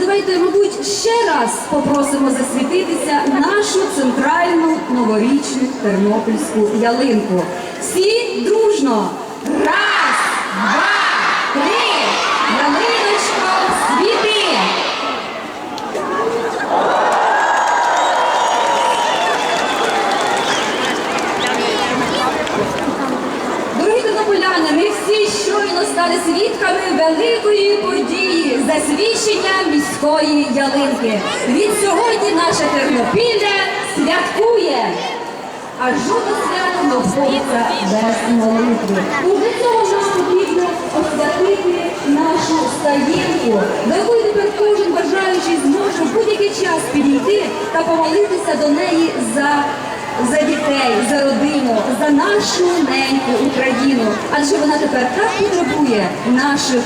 давайте, мабуть, ще раз попросимо засвітитися нашу центральну новорічну тернопільську ялинку. Всі дружно. Раз, всі щойно стали свідками великої події засвідчення міської ялинки. Від сьогодні наша Тернопілля святкує. А жодне свято не без молитви. Для цього нам потрібно освятити нашу стаєнку, до якої тепер кожен бажаючий зможе в будь-який час підійти та помолитися до неї за за нашу неньку Україну. Адже вона тепер так потребує наших